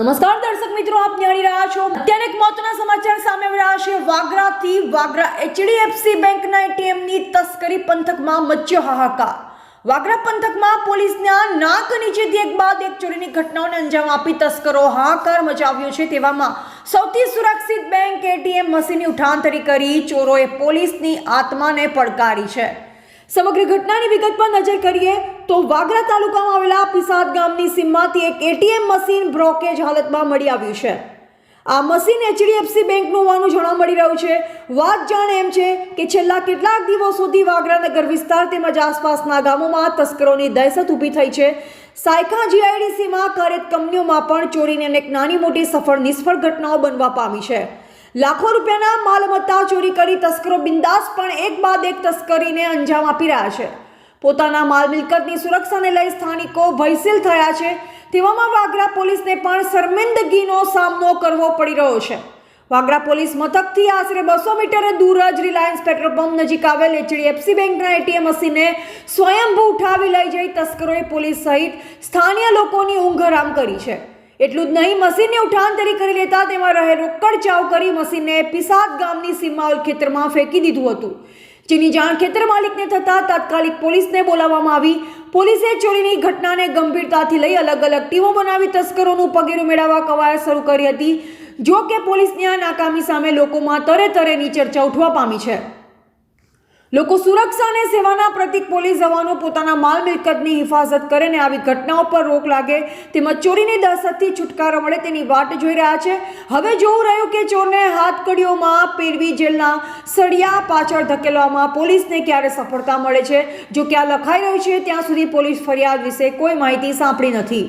નમસ્કાર દર્શક મિત્રો, આપ નિહાળી રહ્યા છો અત્યારે એક મહત્વના સમાચાર સામે આવી રહ્યા છે. વાગરાથી વાગરા એચડીએફસી બેંકના એટીએમની તસ્કરી પંથકમાં મચ્યો હાહાકાર. વાગરા પંથકમાં પોલીસના નાક નીચેથી એક બાદ એક ચોરીની ઘટનાઓને અંજામ આપી તસ્કરો હાહાકાર મચાવ્યો છે. તેવામાં સૌથી સુરક્ષિત બેંક એટીએમ મશીનની ઉઠાંતરી કરી ચોરોએ પોલીસની આત્માને પડકારી છે. સમગ્ર ઘટનાની વિગત પર નજર કરીએ તો વાગરા તાલુકામાં આવેલા પિસાદ ગામની સીમમાંથી એક એટીએમ મશીન બ્રોકેજ હાલતમાં મળી આવ્યું છે. આ મશીન એચડીએફસી બેંકનું હોવાનું જાણવા મળી રહ્યું છે. વાત જાણે એમ છે કે છેલ્લા કેટલાક દિવસોથી વાગરા નગર વિસ્તાર તેમજ આસપાસના ગામોમાં તસ્કરોની દહેશત ઊભી થઈ છે. સાયકા જીઆઈડીસીમાં કાર્યરત કંપનીઓમાં પણ ચોરીની અનેક નાની મોટી સફળ નિષ્ફળ ઘટનાઓ બનવા પામી છે. લાખો રૂપિયાના માલમત્તા ચોરી કરી તસ્કરો બિંદાસ, પણ એક બાદ એક તસ્કરીને અંજામ આપી રહ્યા છે. પોતાના માલ મિલકતની સુરક્ષાને લઈ સ્થાનિકો ભયસીલ થયા છે. તેવામાં વાગરા પોલીસને પણ શર્મિંદગીનો સામનો કરવો પડી રહ્યો છે. વાગરા પોલીસ મથકથી આશરે બસો મીટર દૂર જ રિલાયન્સ પેટ્રોલ પંપ નજીક આવેલ એચડીએફસી બેંકના એટીએમ મશીને સ્વયંભૂ ઉઠાવી લઈ જઈ તસ્કરોએ પોલીસ સહિત સ્થાનિય લોકોની ઊંઘ હરામ કરી છે. એટલું જ નહીં, મશીનની ઉઠાંતરી કરી લેતા તેમાં રહે રોકડ ચાવ કરી મશીનને પિસાદ ગામની સીમાઓલ ખેતરમાં ફેંકી દીધું હતું. જેની જાણ ખેતર માલિકને થતાં તાત્કાલિક પોલીસને બોલાવવામાં આવી. પોલીસે ચોરીની ઘટનાને ગંભીરતાથી લઈ અલગ અલગ ટીમો બનાવી તસ્કરોનું પગેરું મેળવવા કવાયત શરૂ કરી હતી. જો કે પોલીસની આ નાકામી સામે લોકોમાં તરે તરેની ચર્ચા ઉઠવા પામી છે. લોકો સુરક્ષા અને સેવાના પ્રતિક પોલીસ જવાનો પોતાના માલ મિલકતની હિફાજત કરે ને આવી ઘટનાઓ પર રોક લાગે તેમજ ચોરીની દહશતથી છુટકારો મળે તેની વાટ જોઈ રહ્યા છે. હવે જોવું રહ્યું કે ચોરને હાથકડીઓમાં પેરવી જેલના સળિયા પાછળ ધકેલવામાં પોલીસને ક્યારે સફળતા મળે છે? જો કે આ લખાઈ રહ્યું છે, ત્યાં સુધી પોલીસ ફરિયાદ વિશે કોઈ માહિતી સાંપડી નથી.